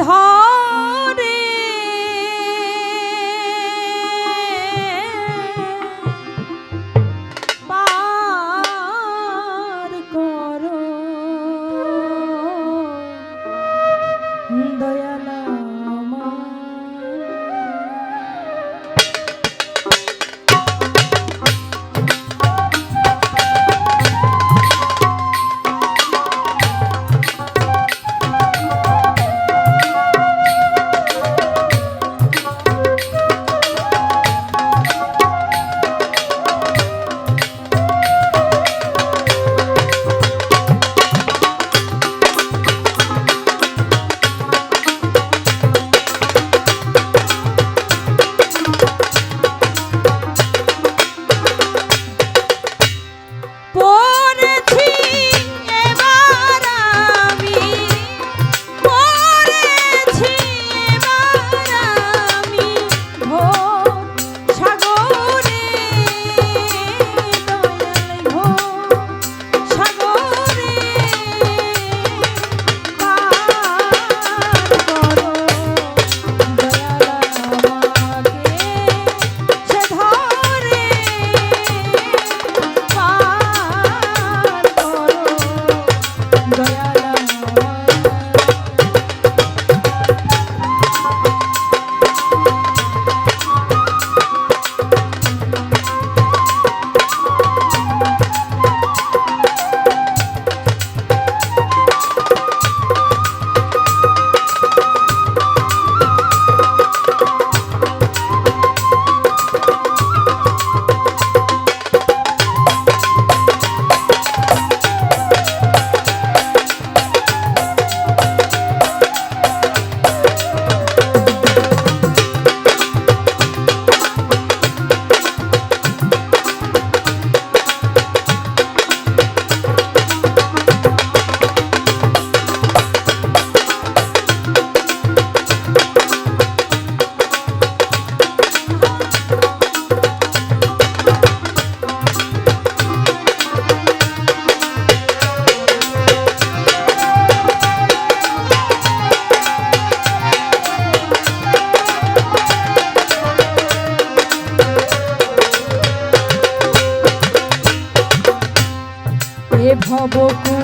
ধরে এ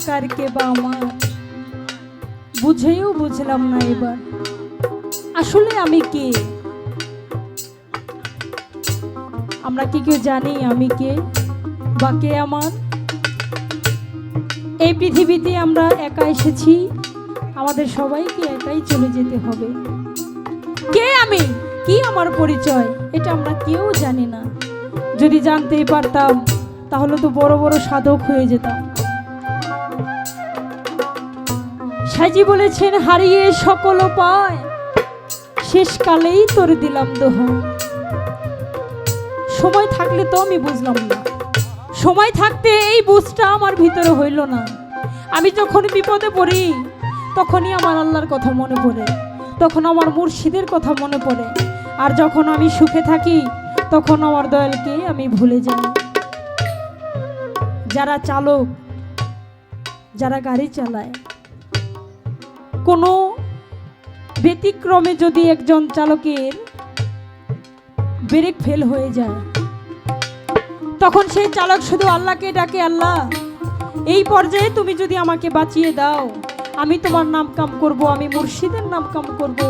বা কার কে বা আমার বুঝেও বুঝলাম আসলে আমি কে আমরা কি কেউ জানি আমি কে বা কে আমার এই পৃথিবীতে আমরা একা এসেছি আমাদের সবাইকে একাই চলে যেতে হবে কে আমি কি আমার পরিচয় এটা আমরা কেউ জানি না যদি জানতেই পারতাম তাহলে তো বড় বড় সাধক হয়ে যেতাম সাজি বলেছেন, হারিয়ে সকল পায় শেষকালেই তোর দিলাম দোহাই সময় থাকলে তো আমি বুঝলাম না। সময় থাকতে এই বুঝটা আমার ভিতরে হইল না। আমি যখন বিপদে পড়ি, তখনই আমার আল্লাহর কথা মনে পড়ে। তখন আমার মুর্শিদের কথা মনে পড়ে। আর যখন আমি সুখে থাকি, তখন আমার দয়ালকে আমি ভুলে যাই। যারা চালক, যারা গাড়ি চালায় কোনো ব্যতিক্রমে যদি একজন চালকের ব্রেক ফেল হয়ে যায়, তখন সেই চালক শুধু আল্লাহকে ডাকে, আল্লাহ, এই পর্যায়ে তুমি যদি আমাকে বাঁচিয়ে দাও, আমি তোমার নাম কাম করব, আমি মুর্শিদের নাম কাম করব,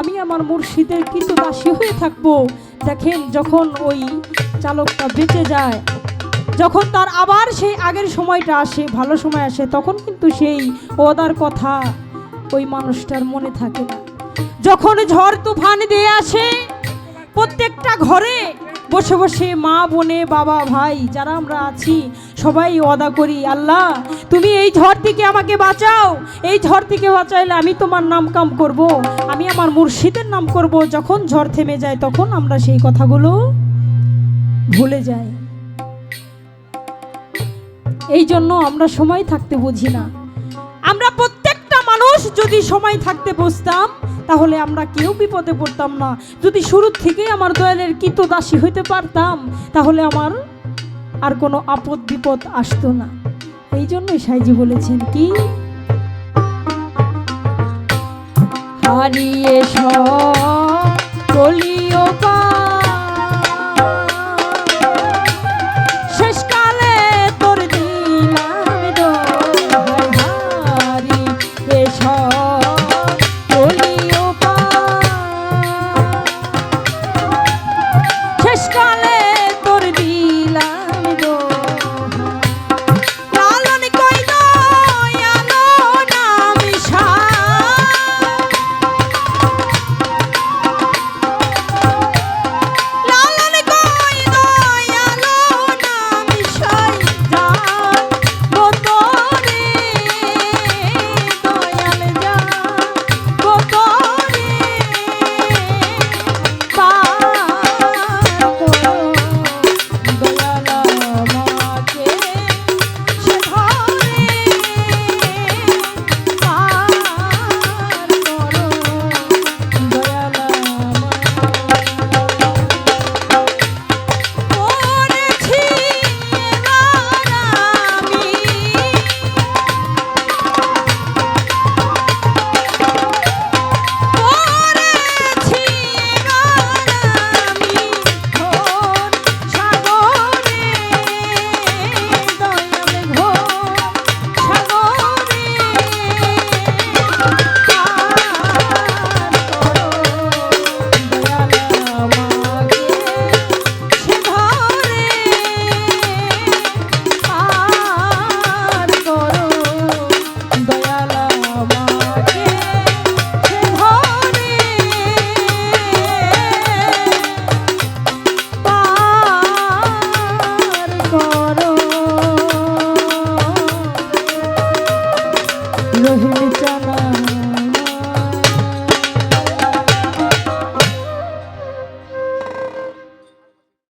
আমি আমার মুর্শিদের কিন্তু দাসী হয়ে থাকব। দেখেন যখন ওই চালকটা বেঁচে যায়, যখন তার আবার সেই আগের সময়টা আসে, ভালো সময় আসে, তখন কিন্তু সেই ওদার কথা ওই মানুষটার মনে থাকে না। যখন ঝড় তুফান দিয়ে আসে, প্রত্যেকটা ঘরে বসে বসে মা, বোনে, বাবা, ভাই, যারা আমরা আছি, সবাই অদা করি, আল্লাহ, তুমি এই ঝড় থেকে আমাকে বাঁচাও। এই ঝড় থেকে বাঁচাইলে আমি তোমার নাম কাম করব। আমি আমার মুর্শিদের নাম করব। যখন ঝড় থেমে যায়, তখন আমরা সেই কথাগুলো ভুলে যাই। এই জন্য আমরা সময় থাকতে বুঝি না। আমরা প্রত্যেকটা মানুষ যদি সময় থাকতে বসতাম, তাহলে আমরা কেউ বিপদে পড়তাম না। যদি শুরু থেকে আমার দয়ালের কিত দাসী হইতে পারতাম, তাহলে আমার আর কোনো আপদ বিপদ আসতো না। এই জন্যই সাইজি বলেছেন কি? হারিয়ে সব কলিও